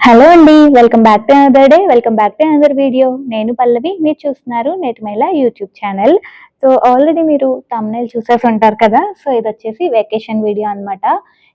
Hello అండి welcome back to another day welcome back to another video నేను పల్లవి మీరు చూస్తున్నారు Neti Mahila YouTube channel so already మీరు thumbnail చూసేసి ఉంటారు కదా సో ఇది వచ్చేసి వెకేషన్ వీడియో అన్నమాట.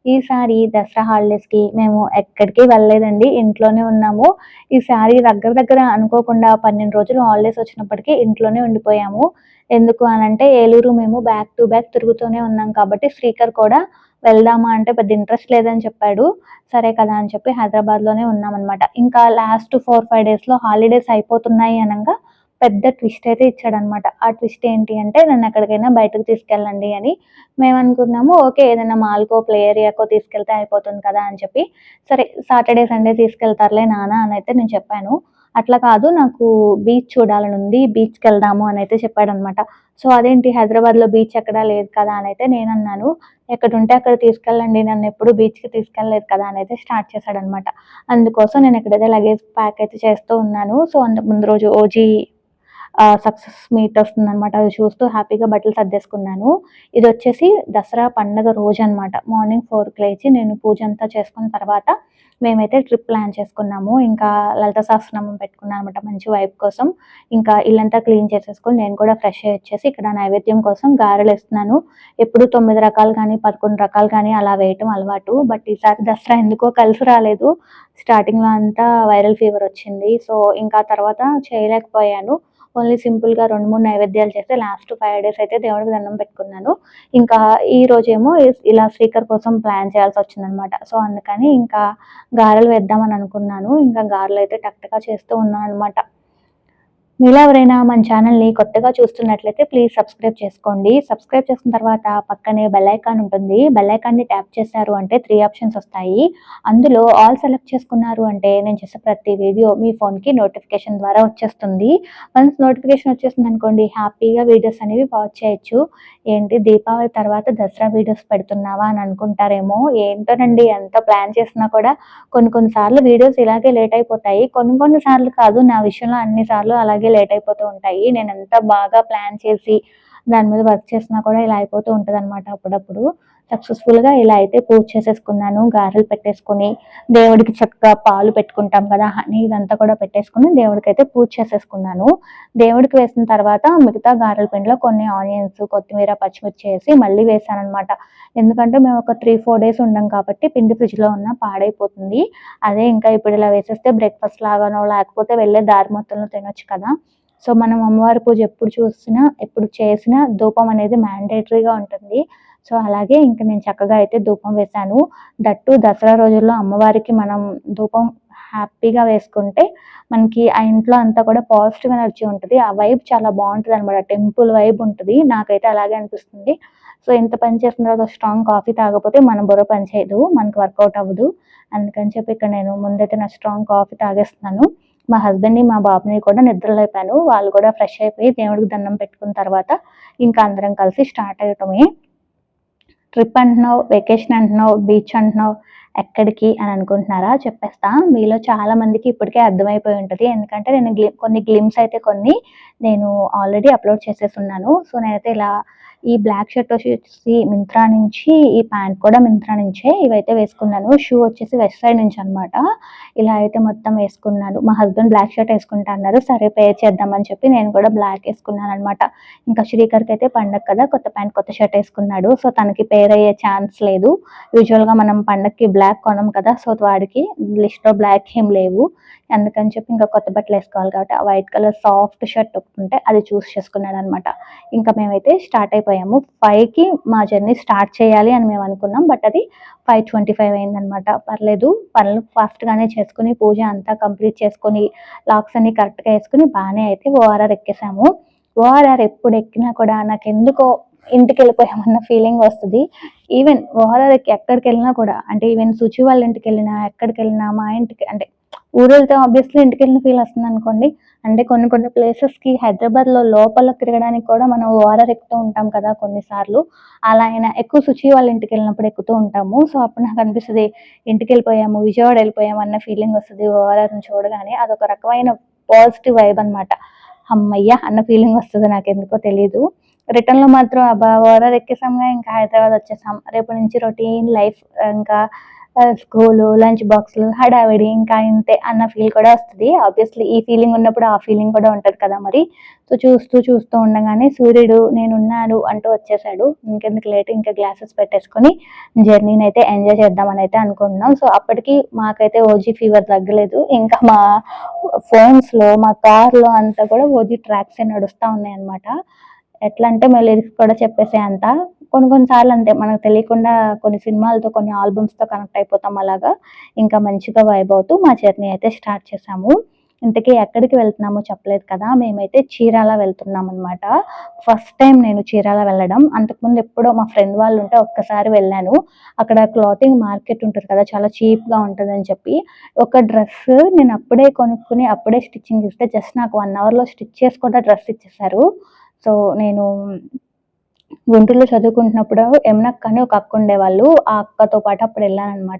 ఈసారి దసరా హాలిడేస్కి మేము ఎక్కడికి వెళ్ళలేదండి ఇంట్లోనే ఉన్నాము. ఈసారి దగ్గర దగ్గర అనుకోకుండా పన్నెండు రోజులు హాలిడేస్ వచ్చినప్పటికీ ఇంట్లోనే ఉండిపోయాము. ఎందుకు అనంటే ఏలూరు మేము బ్యాక్ టు బ్యాక్ తిరుగుతూనే ఉన్నాం కాబట్టి స్పీకర్ కూడా వెళ్దామా అంటే పెద్ద ఇంట్రెస్ట్ లేదని చెప్పాడు. సరే కదా అని చెప్పి హైదరాబాద్లోనే ఉన్నామన్నమాట. ఇంకా లాస్ట్ ఫోర్ ఫైవ్ డేస్లో హాలిడేస్ అయిపోతున్నాయి అనగా పెద్ద ట్విస్ట్ అయితే ఇచ్చాడనమాట ఆ ట్విస్ట్ ఏంటి అంటే నన్ను ఎక్కడికైనా బయటకు తీసుకెళ్ళండి అని మేము అనుకున్నాము. ఓకే ఏదైనా మాల్కో ప్లే ఏరియాకో తీసుకెళ్తే అయిపోతుంది కదా అని చెప్పి. సరే సాటర్డే సండే తీసుకెళ్తారులే నానా అని అయితే నేను చెప్పాను. అట్లా కాదు నాకు బీచ్ చూడాలని ఉంది బీచ్కి వెళ్దాము అని అయితే చెప్పాడనమాట. సో అదేంటి హైదరాబాద్లో బీచ్ ఎక్కడా లేదు కదా అని అయితే నేను అన్నాను ఎక్కడ ఉంటే అక్కడ తీసుకెళ్ళండి నన్ను ఎప్పుడు బీచ్కి తీసుకెళ్ళలేదు కదా అని అయితే స్టార్ట్ చేశాడనమాట. అందుకోసం నేను ఎక్కడైతే లగేజ్ ప్యాక్ అయితే చేస్తూ ఉన్నాను సో అంత ముందు రోజు ఓజీ సక్సెస్ మీట్ వస్తుంది అనమాట అది చూస్తూ హ్యాపీగా బట్టలు సర్దేసుకున్నాను. ఇది వచ్చేసి దసరా పండగ రోజు అనమాట. మార్నింగ్ ఫోర్కి లేచి నేను పూజ అంతా చేసుకున్న తర్వాత మేమైతే ట్రిప్ ప్లాన్ చేసుకున్నాము. ఇంకా లలిత సహస్రనామం పెట్టుకున్నాను అనమాట మంచి వైబ్ కోసం. ఇంకా ఇల్లంతా క్లీన్ చేసేసుకొని నేను కూడా ఫ్రెష్ అయ్యి వచ్చేసి ఇక్కడ నైవేద్యం కోసం గారెలు వేస్తున్నాను. ఎప్పుడు తొమ్మిది రకాలు కానీ పదకొండు రకాలు కానీ అలా వేయటం అలవాటు. బట్ ఈసారి దసరా ఎందుకో కలిసి రాలేదు. స్టార్టింగ్లో అంతా వైరల్ ఫీవర్ వచ్చింది. సో ఇంకా తర్వాత చేయలేకపోయాను. ఓన్లీ సింపుల్గా రెండు మూడు నైవేద్యాలు చేస్తే లాస్ట్ ఫైవ్ డేస్ అయితే దేవుడికి దండం పెట్టుకున్నాను. ఇంకా ఈ రోజేమో ఇలా స్పీకర్ కోసం ప్లాన్ చేయాల్సి వచ్చిందనమాట. సో అందుకని ఇంకా గారెలు వేద్దామని అనుకున్నాను. ఇంకా గారెలు అయితే టక్టగా చేస్తూ ఉన్నాను అనమాట మీలో ఎవరైనా మన ఛానల్ని కొత్తగా చూస్తున్నట్లయితే ప్లీజ్ సబ్స్క్రైబ్ చేసుకోండి. సబ్స్క్రైబ్ చేసిన తర్వాత పక్కనే బెల్ ఐకాన్ ఉంటుంది. బెల్ ఐకాన్ని ట్యాప్ చేశారు అంటే త్రీ ఆప్షన్స్ వస్తాయి. అందులో ఆల్ సెలెక్ట్ చేసుకున్నారు అంటే నేను చేసే ప్రతి వీడియో మీ ఫోన్కి నోటిఫికేషన్ ద్వారా వచ్చేస్తుంది. వన్స్ నోటిఫికేషన్ వచ్చేసింది అనుకోండి హ్యాపీగా వీడియోస్ అనేవి వాచ్ చేయొచ్చు. ఏంటి దీపావళి తర్వాత దసరా వీడియోస్ పెడుతున్నావా అని అనుకుంటారేమో ఏంటోనండి ఎంత ప్లాన్ చేసినా కూడా కొన్ని కొన్నిసార్లు వీడియోస్ ఇలాగే లేట్ అయిపోతాయి. కొన్ని కొన్ని సార్లు కాదు నా విషయంలో అన్ని సార్లు అలాగే లేట్ అయిపోతూ ఉంటాయి. నేను ఎంత బాగా ప్లాన్ చేసి దాని మీద వర్క్ చేసినా కూడా ఇలా అయిపోతూ ఉంటుంది అనమాట అప్పుడప్పుడు సక్సెస్ఫుల్గా ఇలా అయితే పూజ చేసేసుకున్నాను గారెలు పెట్టేసుకొని దేవుడికి చక్కగా పాలు పెట్టుకుంటాం కదా హనీ ఇదంతా కూడా పెట్టేసుకుని దేవుడికి అయితే పూజ చేసేసుకున్నాను. దేవుడికి వేసిన తర్వాత మిగతా గారెల పిండిలో కొన్ని ఆనియన్స్ కొత్తిమీర పచ్చిమిర్చి వేసి మళ్ళీ వేసాను అనమాట ఎందుకంటే మేము ఒక త్రీ ఫోర్ డేస్ ఉండం కాబట్టి పిండి ఫ్రిడ్జ్లో ఉన్న పాడైపోతుంది. అదే ఇంకా ఇప్పుడు ఇలా వేసేస్తే బ్రేక్ఫాస్ట్ లాగానో లేకపోతే వెళ్ళే దారి మొత్తంలో తినొచ్చు కదా. సో మనం అమ్మవారి పూజ ఎప్పుడు చూసినా ఎప్పుడు చేసినా ధూపం అనేది మ్యాండేటరీగా ఉంటుంది. సో అలాగే ఇంకా నేను చక్కగా అయితే ధూపం వేశాను. దట్టు దసరా రోజుల్లో అమ్మవారికి మనం ధూపం హ్యాపీగా వేసుకుంటే మనకి ఆ ఇంట్లో అంతా కూడా పాజిటివ్ ఎనర్జీ ఉంటుంది. ఆ వైబ్ చాలా బాగుంటుంది అనమాట టెంపుల్ వైబ్ ఉంటుంది. నాకైతే అలాగే అనిపిస్తుంది. సో ఇంత పని చేసిన తర్వాత స్ట్రాంగ్ కాఫీ తాగకపోతే మన బుర్ర పని చేయదు మనకు వర్కౌట్ అవ్వదు. అందుకని చెప్పి ఇక్కడ నేను ముందైతే నా స్ట్రాంగ్ కాఫీ తాగేస్తున్నాను. మా హస్బెండ్ని మా బాబుని కూడా నిద్రలేపాను. వాళ్ళు కూడా ఫ్రెష్ అయిపోయి దేవుడికి దండం పెట్టుకున్న తర్వాత ఇంకా అందరం కలిసి స్టార్ట్ అయ్యటమే. ట్రిప్ అంటున్నావు వెకేషన్ అంటున్నావు బీచ్ అంటున్నావు ఎక్కడికి అని అనుకుంటున్నారా? చెప్పేస్తా. మీలో చాలా మందికి ఇప్పటికే అర్థమైపోయి ఉంటుంది. ఎందుకంటే నేను కొన్ని గ్లిమ్స్ అయితే కొన్ని నేను ఆల్రెడీ అప్లోడ్ చేసేసి ఉన్నాను సో నేనైతే ఇలా ఈ బ్లాక్ షర్ట్ వచ్చేసి మింత్రా నుంచి ఈ ప్యాంట్ కూడా మింత్రా నుంచే ఇవైతే వేసుకున్నాను. షూ వచ్చేసి వెస్ట్ సైడ్ నుంచి అనమాట ఇలా అయితే మొత్తం వేసుకున్నాను. మా హస్బెండ్ బ్లాక్ షర్ట్ వేసుకుంటా అన్నారు. సరే పే చేద్దామని చెప్పి నేను కూడా బ్లాక్ వేసుకున్నాను అనమాట ఇంకా శ్రీకర్కి అయితే పండగ కదా కొత్త ప్యాంట్ కొత్త షర్ట్ వేసుకున్నాడు. సో తనకి పేర్ అయ్యే ఛాన్స్ లేదు. యూజువల్గా మనం పండగకి బ్లాక్ కొనం కదా సో వాడికి లిస్ట్లో బ్లాక్ ఏం లేవు. అందుకని చెప్పి ఇంకా కొత్త బట్టలు వేసుకోవాలి కాబట్టి ఆ వైట్ కలర్ సాఫ్ట్ షర్ట్ ఒకటి ఉంటే అది చూస్ చేసుకున్నాడు అనమాట ఇంకా మేమైతే స్టార్ట్ అయిపోయాము. ఫైవ్కి మా జర్నీ స్టార్ట్ చేయాలి అని మేము అనుకున్నాం. బట్ అది ఫైవ్ ట్వంటీ ఫైవ్ అయిందనమాట పర్లేదు పనులు ఫాస్ట్గానే చేసుకుని పూజ అంతా కంప్లీట్ చేసుకొని లాక్స్ అన్ని కరెక్ట్గా వేసుకుని బాగానే అయితే ఓఆర్ఆర్ ఎక్కేసాము. ఓఆర్ఆర్ ఎప్పుడు ఎక్కినా కూడా నాకు ఎందుకో ఇంటికి వెళ్ళిపోయామన్న ఫీలింగ్ వస్తుంది. ఈవెన్ ఓఆర్ఆర్ ఎక్కడికి వెళ్ళినా కూడా అంటే ఈవెన్ శుచి వాళ్ళ ఇంటికి వెళ్ళినా ఎక్కడికి వెళ్ళినా మా ఇంటికి అంటే ఊరు వెళ్తే ఆబ్వియస్లీ ఇంటికి వెళ్ళిన ఫీల్ వస్తుంది అనుకోండి అంటే కొన్ని కొన్ని ప్లేసెస్కి హైదరాబాద్లో లోపల తిరగడానికి కూడా మనం ఓఆర్ఆర్ ఎక్కుతూ ఉంటాం కదా కొన్నిసార్లు. అలా అయినా ఎక్కువ శుచి వాళ్ళ ఇంటికి వెళ్ళినప్పుడు ఎక్కుతూ ఉంటాము. సో అప్పుడు నాకు అనిపిస్తుంది ఇంటికి వెళ్ళిపోయాము విజయవాడ వెళ్ళిపోయాము అన్న ఫీలింగ్ వస్తుంది ఓఆర్ఆర్ని చూడగానే. అదొక రకమైన పాజిటివ్ వైబ్ అనమాట అమ్మయ్య అన్న ఫీలింగ్ వస్తుంది నాకు ఎందుకో తెలీదు రిటర్న్లో మాత్రం అబ్బా ఓఆర్ఆర్ ఎక్కేసాంగా ఇంకా హైదరాబాద్ వచ్చేసాం. రేపు నుంచి రొటీన్ లైఫ్ ఇంకా స్కూలు లంచ్ బాక్స్లు హడావిడి ఇంకా ఇంతే అన్న ఫీల్ కూడా వస్తుంది. ఆబ్వియస్లీ ఈ ఫీలింగ్ ఉన్నప్పుడు ఆ ఫీలింగ్ కూడా ఉంటుంది కదా మరి. సో చూస్తూ చూస్తూ ఉండగానే సూర్యుడు నేనున్నాను అంటూ వచ్చేసాడు. ఇంకెందుకు లేట్? ఇంకా గ్లాసెస్ పెట్టేసుకొని జర్నీని అయితే ఎంజాయ్ చేద్దామని అయితే అనుకుంటున్నాం. సో అప్పటికి మాకైతే ఓజీ ఫీవర్ తగ్గలేదు. ఇంకా మా ఫోన్స్లో మా కార్లో అంతా కూడా ఓజీ ట్రాక్స్ నడుస్తూ ఉన్నాయి అనమాట ఎట్లా అంటే మేము లిరిక్స్ కూడా చెప్పేసే అంత. కొన్ని కొన్ని సార్లు అంతే మనకు తెలియకుండా కొన్ని సినిమాలతో కొన్ని ఆల్బమ్స్తో కనెక్ట్ అయిపోతాం అలాగా. ఇంకా మంచిగా వైబ్ అవుతూ మా జర్నీ అయితే స్టార్ట్ చేసాము. ఇంతకీ ఎక్కడికి వెళ్తున్నామో చెప్పలేదు కదా మేమైతే చీరాల వెళ్తున్నాం అనమాట ఫస్ట్ టైం నేను చీరాల వెళ్ళడం. అంతకుముందు ఎప్పుడో మా ఫ్రెండ్ వాళ్ళు ఉంటే ఒక్కసారి వెళ్ళాను. అక్కడ క్లాతింగ్ మార్కెట్ ఉంటుంది కదా చాలా చీప్గా ఉంటుందని చెప్పి. ఒక డ్రెస్ నేను అప్పుడే కొనుక్కుని అప్పుడే స్టిచ్చింగ్ ఇస్తే జస్ట్ నాకు వన్ అవర్లో స్టిచ్ చేసి కూడా డ్రెస్ ఇచ్చేసారు. సో నేను గుంటూరులో చదువుకుంటున్నప్పుడు యమునక్క అని ఒక అక్క ఉండేవాళ్ళు. ఆ అక్కతో పాటు అప్పుడు వెళ్ళాను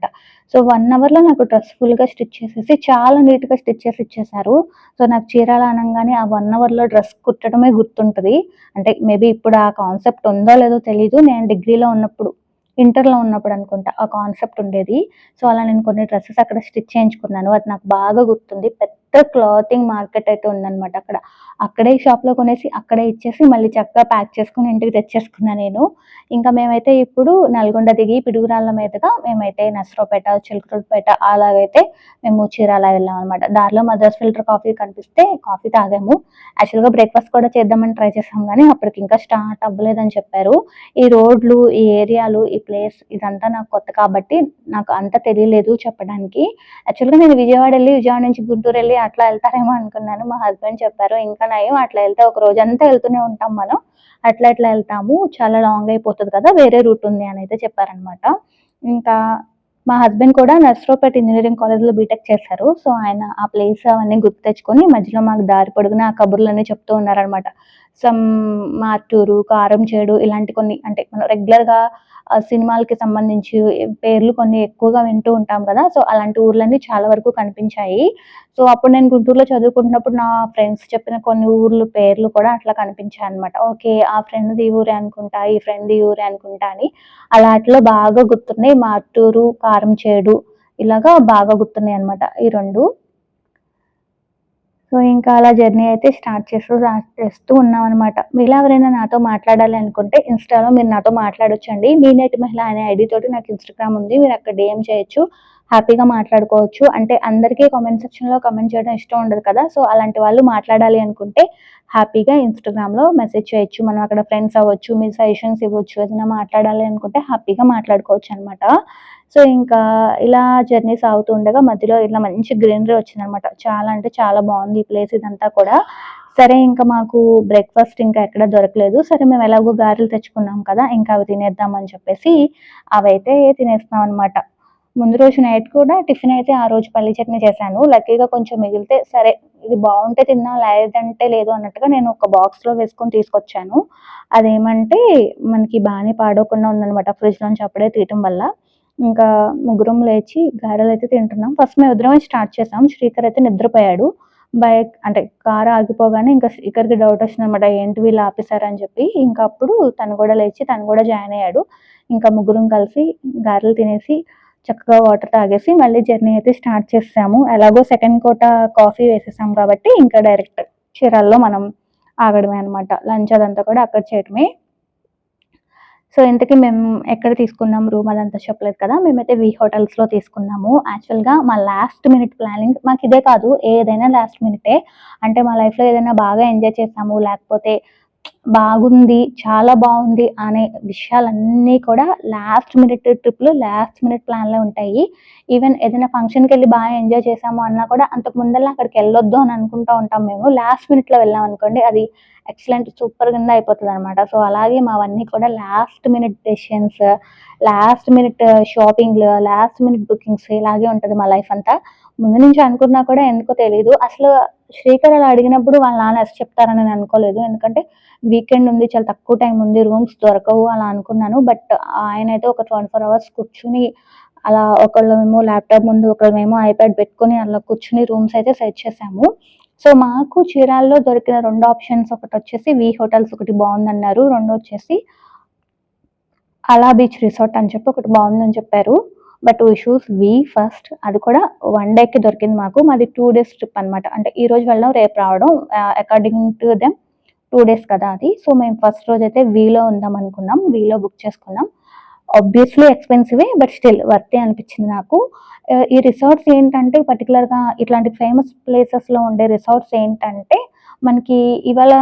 సో వన్ అవర్లో నాకు డ్రెస్ ఫుల్గా స్టిచ్ చేసేసి చాలా నీట్గా స్టిచ్ చేసి ఇచ్చేసారు సో నాకు చీరాల అనగానే ఆ వన్ అవర్లో డ్రెస్ కుట్టడమే గుర్తుంటుంది. అంటే మేబీ ఇప్పుడు ఆ కాన్సెప్ట్ ఉందో లేదో తెలీదు. నేను డిగ్రీలో ఉన్నప్పుడు ఇంటర్లో ఉన్నప్పుడు అనుకుంటా ఆ కాన్సెప్ట్ ఉండేది. సో అలా నేను కొన్ని డ్రెస్సెస్ అక్కడ స్టిచ్ చేయించుకున్నాను. అది నాకు బాగా గుర్తుంది. పెద్ద క్లాతింగ్ మార్కెట్ అయితే ఉందన్నమాట అక్కడ. అక్కడే షాప్లో కొనేసి అక్కడే ఇచ్చేసి మళ్ళీ చక్కగా ప్యాక్ చేసుకుని ఇంటికి తెచ్చేసుకున్నాను నేను. ఇంకా మేమైతే ఇప్పుడు నల్గొండ దిగి పిడుగురాళ్ళ మీదుగా మేమైతే నసరోపేట చిలుకూరుపేట అలాగైతే మేము చీరాల వెళ్ళాం అనమాట దారిలో మదర్స్ ఫిల్టర్ కాఫీ కనిపిస్తే కాఫీ తాగాము. యాక్చువల్గా బ్రేక్ఫాస్ట్ కూడా చేద్దామని ట్రై చేసాం కానీ అప్పటికి ఇంకా స్టార్ట్ అవ్వలేదని చెప్పారు. ఈ రోడ్లు ఈ ఏరియాలు ఈ ప్లేస్ ఇదంతా నాకు కొత్త కాబట్టి నాకు అంత తెలియలేదు చెప్పడానికి. యాక్చువల్గా నేను విజయవాడ వెళ్ళి విజయవాడ నుంచి గుంటూరు వెళ్ళి అట్లా వెళ్తారేమో అనుకున్నాను. మా హస్బెండ్ చెప్పారు ఇంకా నయం అట్లా వెళ్తే ఒక రోజు అంతా వెళ్తూనే ఉంటాం మనం. అట్లా ఇట్లా వెళ్తాము చాలా లాంగ్ అయిపోతుంది కదా వేరే రూట్ ఉంది అని అయితే చెప్పారనమాట. ఇంకా మా హస్బెండ్ కూడా నర్సరావుపేట ఇంజనీరింగ్ కాలేజ్లో బీటెక్ చేశారు. సో ఆయన ఆ ప్లేస్ అవన్నీ గుర్తు తెచ్చుకొని మధ్యలో మాకు దారి పొడుగున ఆ కబుర్లన్నీ చెప్తూ ఉన్నారనమాట. సమ్ మాటూరు కారం చేడు ఇలాంటి కొన్ని అంటే మనం రెగ్యులర్గా సినిమాలకి సంబంధించి పేర్లు కొన్ని ఎక్కువగా వింటూ ఉంటాం కదా. సో అలాంటి ఊర్లన్నీ చాలా వరకు కనిపించాయి. సో అప్పుడు నేను గుంటూరులో చదువుకుంటున్నప్పుడు నా ఫ్రెండ్స్ చెప్పిన కొన్ని ఊర్లు పేర్లు కూడా అట్లా కనిపించాయి అనమాట ఓకే ఆ ఫ్రెండ్ ఈ ఊరే అనుకుంటా ఈ ఫ్రెండ్ ఈ ఊరే అనుకుంటా అని. అలా అట్లా బాగా గుర్తున్నాయి. మాటూరు కారం చేడు ఇలాగా బాగా గుర్తున్నాయి అనమాట ఈ రెండు. సో ఇంకా అలా జర్నీ అయితే స్టార్ట్ చేస్తూ స్టార్ట్ చేస్తూ ఉన్నాం అనమాట మీరు ఎవరైనా నాతో మాట్లాడాలి అనుకుంటే ఇన్స్టాలో మీరు నాతో మాట్లాడొచ్చండి. మీ నెట్ మహిళ అనే ఐడి తోటి నాకు ఇన్స్టాగ్రామ్ ఉంది. మీరు అక్కడ డిఎం చేయొచ్చు హ్యాపీగా మాట్లాడుకోవచ్చు. అంటే అందరికీ కామెంట్ సెక్షన్లో కమెంట్ చేయడం ఇష్టం ఉండదు కదా. సో అలాంటి వాళ్ళు మాట్లాడాలి అనుకుంటే హ్యాపీగా ఇన్స్టాగ్రామ్లో మెసేజ్ చేయొచ్చు. మనం అక్కడ ఫ్రెండ్స్ అవ్వచ్చు మీ సజెషన్స్ ఇవ్వచ్చు ఏదైనా మాట్లాడాలి అనుకుంటే హ్యాపీగా మాట్లాడుకోవచ్చు అనమాట సో ఇంకా ఇలా జర్నీ సాగుతూ ఉండగా మధ్యలో ఇలా మంచి గ్రీనరీ వచ్చిందనమాట. చాలా అంటే చాలా బాగుంది ఈ ప్లేస్ ఇదంతా కూడా. సరే ఇంకా మాకు బ్రేక్ఫాస్ట్ ఇంకా ఎక్కడ దొరకలేదు. సరే మేము ఎలాగో గారెలు తెచ్చుకున్నాం కదా ఇంకా అవి తినేద్దాం అని చెప్పేసి అవైతే తినేస్తున్నాం అనమాట ముందు రోజు నైట్ కూడా టిఫిన్ అయితే ఆ రోజు పల్లి చట్నీ చేశాను. లక్కీగా కొంచెం మిగిలితే సరే ఇది బాగుంటే తిన్నా లేదంటే లేదు అన్నట్టుగా నేను ఒక బాక్స్లో వేసుకొని తీసుకొచ్చాను. అదేమంటే మనకి బాగానే పాడవకుండా ఉందనమాట ఫ్రిడ్జ్ నుంచి అప్పుడే తీయటం వల్ల. ఇంకా ముగ్గురం లేచి గారెలు అయితే తింటున్నాం. ఫస్ట్ మేము ఇద్దరమే స్టార్ట్ చేసాం. శ్రీకర్ అయితే నిద్రపోయాడు. బైక్ అంటే కారు ఆగిపోగానే ఇంకా శ్రీకర్కి డౌట్ వచ్చిందనమాట ఏంటి వీళ్ళు ఆపేశారని చెప్పి. ఇంకా అప్పుడు తను కూడా లేచి తను కూడా జాయిన్ అయ్యాడు. ఇంకా ముగ్గురం కలిసి గారెలు తినేసి చక్కగా వాటర్ తాగేసి మళ్ళీ జర్నీ అయితే స్టార్ట్ చేసాము. ఎలాగో సెకండ్ కోట కాఫీ వేసేసాం కాబట్టి ఇంకా డైరెక్ట్ చీరాల్లో మనం ఆగడమే అనమాట లంచ్ అదంతా కూడా అక్కడ చేయడమే. సో ఇంతకీ మేము ఎక్కడ తీసుకున్నాం రూమ్ అదంతా చెప్పలేదు కదా మేమైతే వి హోటల్స్లో తీసుకున్నాము. యాక్చువల్గా మా లాస్ట్ మినిట్ ప్లానింగ్ మాకు ఇదే కాదు ఏదైనా లాస్ట్ మినిటే అంటే మా లైఫ్లో ఏదైనా బాగా ఎంజాయ్ చేసాము లేకపోతే బాగుంది చాలా బాగుంది అనే విషయాలన్నీ కూడా లాస్ట్ మినిట్ ట్రిప్లు లాస్ట్ మినిట్ ప్లాన్లో ఉంటాయి. ఈవెన్ ఏదైనా ఫంక్షన్కి వెళ్ళి బాగా ఎంజాయ్ చేసాము అన్నా కూడా అంతకు ముందల్లా అక్కడికి వెళ్ళొద్దు అని అనుకుంటూ ఉంటాం మేము. లాస్ట్ మినిట్లో వెళ్ళాం అనుకోండి అది ఎక్సలెంట్ సూపర్ కింద అయిపోతుంది అనమాట సో అలాగే మావన్నీ కూడా last minute decisions last minute షాపింగ్లు last minute bookings ఇలాగే ఉంటుంది మా లైఫ్ అంతా. ముందు నుంచి అనుకున్నా కూడా ఎందుకో తెలియదు అసలు శ్రీకర్ అలా అడిగినప్పుడు వాళ్ళ నాన్న ఎస్ చెప్తారని నేను అనుకోలేదు. ఎందుకంటే వీకెండ్ ఉంది చాలా తక్కువ టైం ఉంది రూమ్స్ దొరకవు అలా అనుకున్నాను. బట్ ఆయన అయితే ఒక ట్వంటీ ఫోర్ అవర్స్ కూర్చుని అలా ఒకళ్ళమేమో ల్యాప్టాప్ ముందు ఒకళ్ళమేమో ఐప్యాడ్ పెట్టుకొని అలా కూర్చుని రూమ్స్ అయితే సెట్ చేసాము. సో మాకు చీరాల్లో దొరికిన రెండు ఆప్షన్స్ ఒకటి వచ్చేసి వి హోటల్స్ ఒకటి బాగుందన్నారు. రెండు వచ్చేసి అలా బీచ్ రిసార్ట్ అని చెప్పి ఒకటి బాగుందని చెప్పారు. But we shoes we first అది కూడా వన్ డేకి దొరికింది మాకు. మాది టూ డేస్ ట్రిప్ అనమాట అంటే ఈ రోజు వెళ్ళడం రేపు రావడం. According to them two days కదా అది. సో మేము ఫస్ట్ రోజు అయితే వీలో ఉందాం అనుకున్నాం. వీలో బుక్ చేసుకున్నాం. ఆబ్వియస్లీ ఎక్స్పెన్సివే బట్ స్టిల్ వర్తే అనిపించింది నాకు. ఈ రిసార్ట్స్ ఏంటంటే పర్టికులర్గా ఇట్లాంటి ఫేమస్ ప్లేసెస్లో ఉండే రిసార్ట్స్ ఏంటంటే మనకి ఇవాళ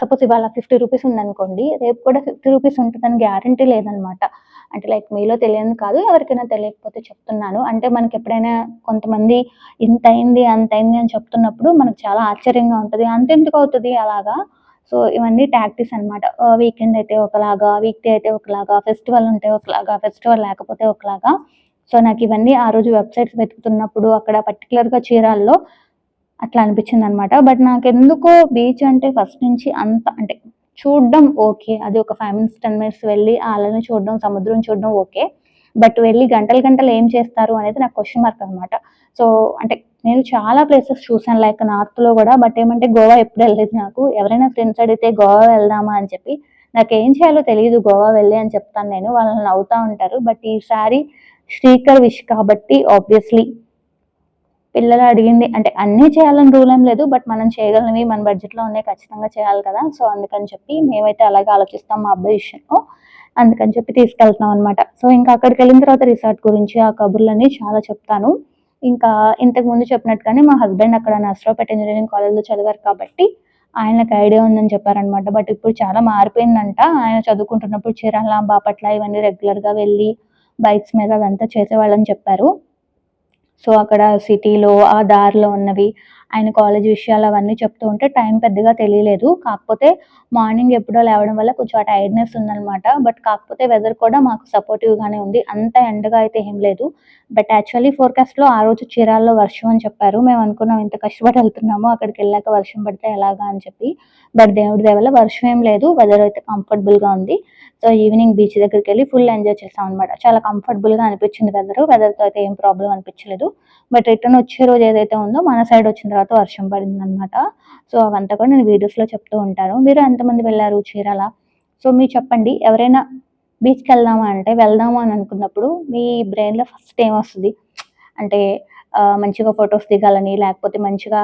సపోజ్ ఇవాళ ఫిఫ్టీ రూపీస్ ఉందనుకోండి రేపు కూడా ఫిఫ్టీ రూపీస్ ఉంటుందని గ్యారంటీ లేదనమాట. అంటే లైక్ మీలో తెలియని కాదు ఎవరికైనా తెలియకపోతే చెప్తున్నాను. అంటే మనకి ఎప్పుడైనా కొంతమంది ఇంత అయింది అంత అయింది అని చెప్తున్నప్పుడు మనకు చాలా ఆశ్చర్యంగా ఉంటుంది. అంతెందుకు అవుతుంది అలాగా? సో ఇవన్నీ టాక్టిక్స్ అనమాట వీకెండ్ అయితే ఒకలాగా వీక్ డే అయితే ఒకలాగా ఫెస్టివల్ ఉంటే ఒకలాగా ఫెస్టివల్ లేకపోతే ఒకలాగా. సో నాకు ఇవన్నీ ఆ రోజు వెబ్సైట్స్ వెతుకుతున్నప్పుడు అక్కడ పర్టికులర్గా చీరాల్లో అట్లా అనిపించింది అనమాట బట్ నాకు ఎందుకో బీచ్ అంటే ఫస్ట్ నుంచి అంత అంటే చూడడం ఓకే అది ఒక ఫైవ్ మినిట్స్ టెన్ మినిట్స్ వెళ్ళి ఆ అలని చూడడం సముద్రం చూడడం ఓకే బట్ వెళ్ళి గంటలు గంటలు ఏం చేస్తారు అనేది నాకు క్వశ్చన్ మార్క్ అనమాట సో అంటే నేను చాలా ప్లేసెస్ చూసాను లైక్ నార్త్లో కూడా బట్ ఏమంటే గోవా ఎప్పుడు వెళ్ళలేదు నాకు. ఎవరైనా ఫ్రెండ్స్ అడిగితే గోవా వెళ్దామా అని చెప్పి నాకు ఏం చేయాలో తెలియదు గోవా వెళ్ళి అని చెప్తాను నేను. వాళ్ళని నవ్వుతూ ఉంటారు బట్ ఈసారి శ్రీకర్ విష్ కాబట్టి ఆబ్వియస్లీ పిల్లలు అడిగింది అంటే అన్నీ చేయాలని రూల్ ఏం లేదు బట్ మనం చేయగలనివి మన బడ్జెట్లో ఉన్నాయి ఖచ్చితంగా చేయాలి కదా. సో అందుకని చెప్పి మేమైతే అలాగే ఆలోచిస్తాం మా అబ్బాయి విషయంలో. అందుకని చెప్పి తీసుకెళ్తున్నాం అనమాట సో ఇంకా అక్కడికి వెళ్ళిన తర్వాత రిసార్ట్ గురించి ఆ కబుర్లన్నీ చాలా చెప్తాను. ఇంకా ఇంతకు ముందు చెప్పినట్టుగానే మా హస్బెండ్ అక్కడ నర్సరావుపేట ఇంజనీరింగ్ కాలేజ్లో చదివారు కాబట్టి ఆయనకు ఐడియా ఉందని చెప్పారనమాట బట్ ఇప్పుడు చాలా మారిపోయిందంట. ఆయన చదువుకుంటున్నప్పుడు చీరాల బాపట్ల ఇవన్నీ రెగ్యులర్గా వెళ్ళి బైక్స్ మీద అదంతా చేసేవాళ్ళని చెప్పారు. సో అక్కడ సిటీలో ఆ దారిలో ఉన్నవి ఆయన కాలేజ్ విషయాలు అవన్నీ చెప్తూ ఉంటే టైం పెద్దగా తెలియలేదు. కాకపోతే మార్నింగ్ ఎప్పుడో లేవడం వల్ల కొంచెం ఆ టైర్డ్నెస్ ఉందన్నమాట. బట్ కాకపోతే వెదర్ కూడా మాకు సపోర్టివ్గానే ఉంది. అంత ఎండగా అయితే ఏం లేదు. బట్ యాక్చువల్లీ ఫోర్కాస్ట్లో ఆ రోజు చీరాల్లో వర్షం అని చెప్పారు. మేము అనుకున్నాం ఇంత కష్టపడి వెళ్తున్నాము అక్కడికి వెళ్ళాక వర్షం పడితే ఎలాగా అని చెప్పి. బట్ దేవుడి దయ వర్షం ఏం లేదు. వెదర్ అయితే కంఫర్టబుల్గా ఉంది. సో ఈవినింగ్ బీచ్ దగ్గరికి వెళ్ళి ఫుల్ ఎంజాయ్ చేసాం అనమాట చాలా కంఫర్టబుల్గా అనిపించింది వెదర్ వెదర్తో అయితే ఏం ప్రాబ్లం అనిపించలేదు. బట్ రిటర్న్ వచ్చే రోజు ఏదైతే ఉందో మన సైడ్ వచ్చిన తర్వాత వర్షం పడింది అనమాట సో అవంతా కూడా నేను వీడియోస్లో చెప్తూ ఉంటాను. మీరు ఎంతమంది వెళ్ళారు చీరాల? సో మీరు చెప్పండి. ఎవరైనా బీచ్కి వెళ్దామా అంటే వెళ్దాము అని అనుకున్నప్పుడు మీ బ్రెయిన్లో ఫస్ట్ ఏమొస్తుంది అంటే మంచిగా ఫొటోస్ దిగాలని లేకపోతే మంచిగా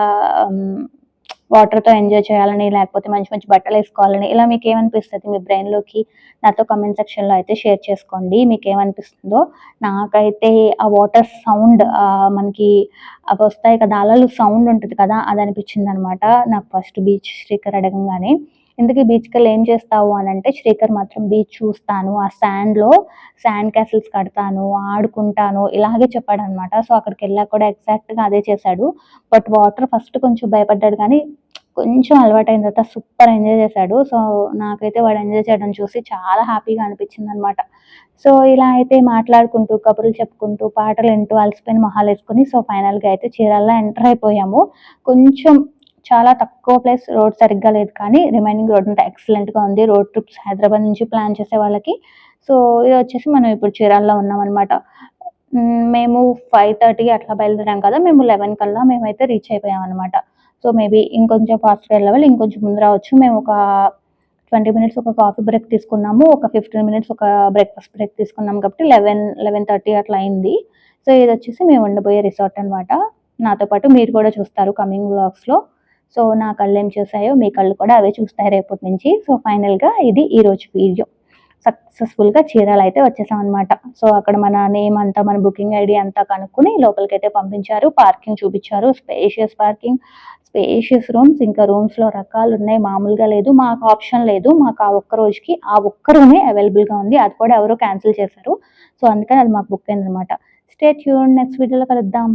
వాటర్తో ఎంజాయ్ చేయాలని లేకపోతే మంచి మంచి బట్టలు వేసుకోవాలని ఇలా మీకు ఏమనిపిస్తుంది మీ బ్రెయిన్లోకి? నాతో కమెంట్ సెక్షన్లో అయితే షేర్ చేసుకోండి. మీకు ఏమనిపిస్తుందో నాకైతే ఆ వాటర్ సౌండ్ మనకి అవి వస్తాయి కదా అలలు సౌండ్ ఉంటుంది కదా అది అనిపించింది అనమాట నాకు ఫస్ట్ బీచ్ శ్రీకర్ అడగంగానే. ఎందుకీ బీచ్కి వెళ్ళి ఏం చేస్తావు అని అంటే శ్రీకర్ మాత్రం బీచ్ చూస్తాను ఆ శాండ్లో శాండ్ క్యాసిల్స్ కడతాను ఆడుకుంటాను ఇలాగే చెప్పాడు అనమాట సో అక్కడికి వెళ్ళాక కూడా ఎగ్జాక్ట్గా అదే చేశాడు. బట్ వాటర్ ఫస్ట్ కొంచెం భయపడ్డాడు కానీ కొంచెం అలవాటైన తర్వాత సూపర్ ఎంజాయ్ చేశాడు. సో నాకైతే వాడు ఎంజాయ్ చేయడం చూసి చాలా హ్యాపీగా అనిపించింది అనమాట సో ఇలా అయితే మాట్లాడుకుంటూ కబుర్లు చెప్పుకుంటూ పాటలు వింటూ అలసిపోయిన మొహాలు వేసుకుని సో ఫైనల్గా అయితే చీరాల్లో ఎంటర్ అయిపోయాము. కొంచెం చాలా తక్కువ ప్లేస్ రోడ్ సరిగ్గా లేదు కానీ రిమైనింగ్ రోడ్ అంతా ఎక్సలెంట్గా ఉంది. రోడ్ ట్రిప్స్ హైదరాబాద్ నుంచి ప్లాన్ చేసే వాళ్ళకి. సో ఇది వచ్చేసి మనం ఇప్పుడు చీరాల్లో ఉన్నాం అనమాట మేము ఫైవ్ థర్టీ అట్లా బయలుదేరాం కదా మేము లెవెన్ కల్లా మేమైతే రీచ్ అయిపోయాం అనమాట సో మేబీ ఇంకొంచెం ఫాస్ట్గా వెళ్ళవాలి ఇంకొంచెం ముందు రావచ్చు. మేము ఒక ట్వంటీ మినిట్స్ ఒక కాఫీ బ్రేక్ తీసుకున్నాము. ఒక ఫిఫ్టీన్ మినిట్స్ ఒక బ్రేక్ఫాస్ట్ బ్రేక్ తీసుకున్నాం కాబట్టి లెవెన్ లెవెన్ థర్టీ అట్లా అయింది. సో ఇది వచ్చేసి మేము ఉండబోయే రిసార్ట్ అనమాట నాతో పాటు మీరు కూడా చూస్తారు కమింగ్ బ్లాగ్స్లో సో నా కళ్ళు ఏం చూసాయో మీ కళ్ళు కూడా అవే చూస్తాయి రేపటి నుంచి. సో ఫైనల్గా ఇది ఈరోజు వీడియో. సక్సెస్ఫుల్గా చీరాలు అయితే వచ్చేసామన్నమాట. సో అక్కడ మన నేమ్ అంతా మన బుకింగ్ ఐడి అంతా కనుక్కుని లోపలికి అయితే పంపించారు. పార్కింగ్ చూపించారు. స్పేషియస్ పార్కింగ్ స్పేషియస్ రూమ్స్ ఇంకా రూమ్స్లో రకాలు ఉన్నాయి. మామూలుగా లేదు. మాకు ఆప్షన్ లేదు. మాకు ఆ ఒక్క రోజుకి ఆ ఒక్క రూమే అవైలబుల్గా ఉంది. అది కూడా ఎవరో క్యాన్సిల్ చేశారు. సో అందుకని అది మాకు బుక్ అయింది అనమాట స్టే ట్యూన్ నెక్స్ట్ వీడియోలో కలుద్దాం.